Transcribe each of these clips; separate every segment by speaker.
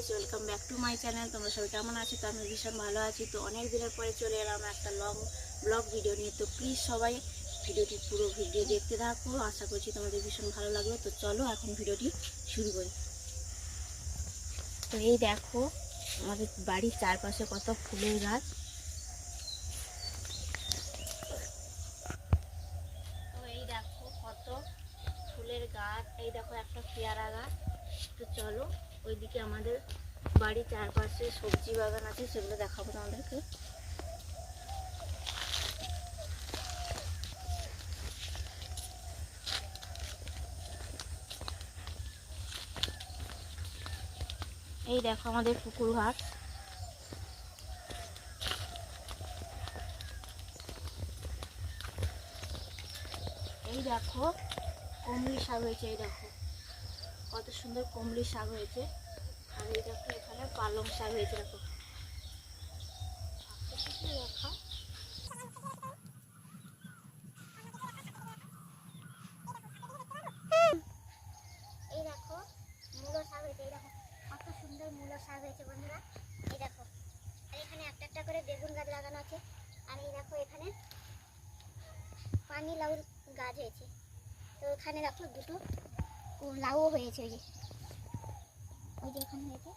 Speaker 1: Guys welcome back to my channel তোমরা সবাই কেমন আছো? তো আমি ভীষণ ভালো আছি। তো অনেক দিনের পরে চলে এলাম একটা লং ব্লগ ভিডিও নিয়ে। তো প্লিজ সবাই ভিডিওটি পুরো ভিডিও দেখতে থাকো। আশা করছি তোমাদের ভীষণ ভালো লাগবে। তো চলো এখন ভিডিওটি শুরু করি। তো এই দেখো, আমাদের বাড়ির চারপাশে কত ফুলের গাছ। তো এই দেখো কত ফুলের গাছ। এই দেখো একটা পেয়ারা গাছ। তো চলো ওইদিকে আমাদের বাড়ির চারপাশে সবজি বাগান আছে, সেগুলো দেখাবো তোমাদেরকে। এই দেখো আমাদের পুকুর ঘাট। এই দেখো, কমলি শাক হয়েছে, এই দেখো। কত সুন্দর কমলি শাক হয়েছে। আর এই দেখো এখানে পালং শাক হয়েছে, দেখো।
Speaker 2: এই দেখো, মূলো শাক হয়েছে, এই কত সুন্দর মূলো শাক হয়েছে, বন্ধুরা। এই দেখো, আর এখানে একটা একটা করে বেগুন গাছ লাগানো আছে। আর এই দেখো এখানে পানি লাউ গাছ হয়েছে। তো এখানে দেখো দুটো ও লাউও হয়েছে ওই যে। ওই যে এখানে হয়েছে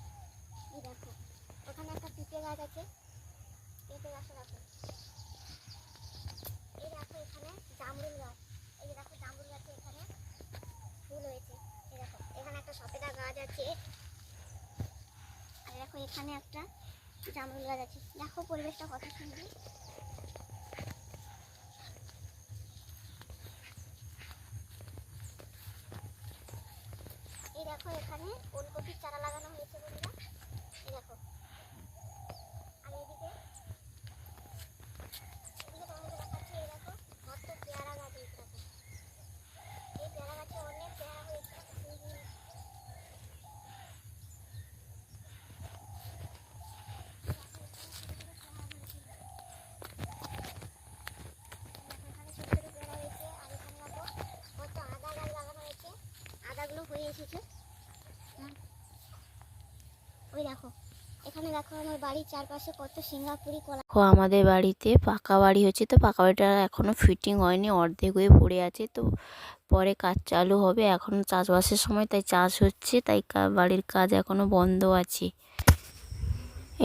Speaker 2: এই দেখো। ওখানে একটা পিঁপে গাছ আছে। পেঁপে গাছটা দেখো এই দেখো এখানে জামরুল গাছ। এই যে দেখো জামরুল গাছে এখানে ফুল হয়েছে। এই দেখো, এখানে একটা সপেদা গাছ আছে। আর দেখো এখানে একটা জামরুল গাছ আছে। দেখো পরিবেশটা কত সুন্দর। দেখো এখানে ওলকপির চারা লাগানো হয়েছে বন্ধুরা। দেখো। এই হয়েছে। হুম হুম। এখানে ছোট ছোট পেয়ারা হয়েছে আর এখানে দেখো কত আদা গাছ লাগানো হয়েছে আদাগুলো হয়ে এসেছে হুম। দেখো আমার বাড়ির চারপাশে
Speaker 1: দেখো, আমাদের বাড়িতে পাকা বাড়ি হচ্ছে, তো পাকা বাড়িটা এখনও ফিটিং হয়নি, অর্ধেক হয়ে পড়ে আছে, তো পরে কাজ চালু হবে, এখন চাষবাসের সময়, তাই চাষ হচ্ছে, তাই বাড়ির কাজ এখনও বন্ধ আছে।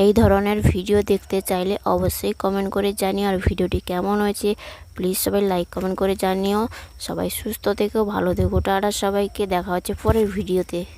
Speaker 1: এই ধরনের ভিডিও দেখতে চাইলে অবশ্যই কমেন্ট করে জানিও, আর ভিডিওটি কেমন হয়েছে প্লিজ সবাই লাইক কমেন্ট করে জানিও। সবাই সুস্থ থেকো, ভালো থেকো, টাটা সবাইকে, দেখা হচ্ছে পরের ভিডিওতে।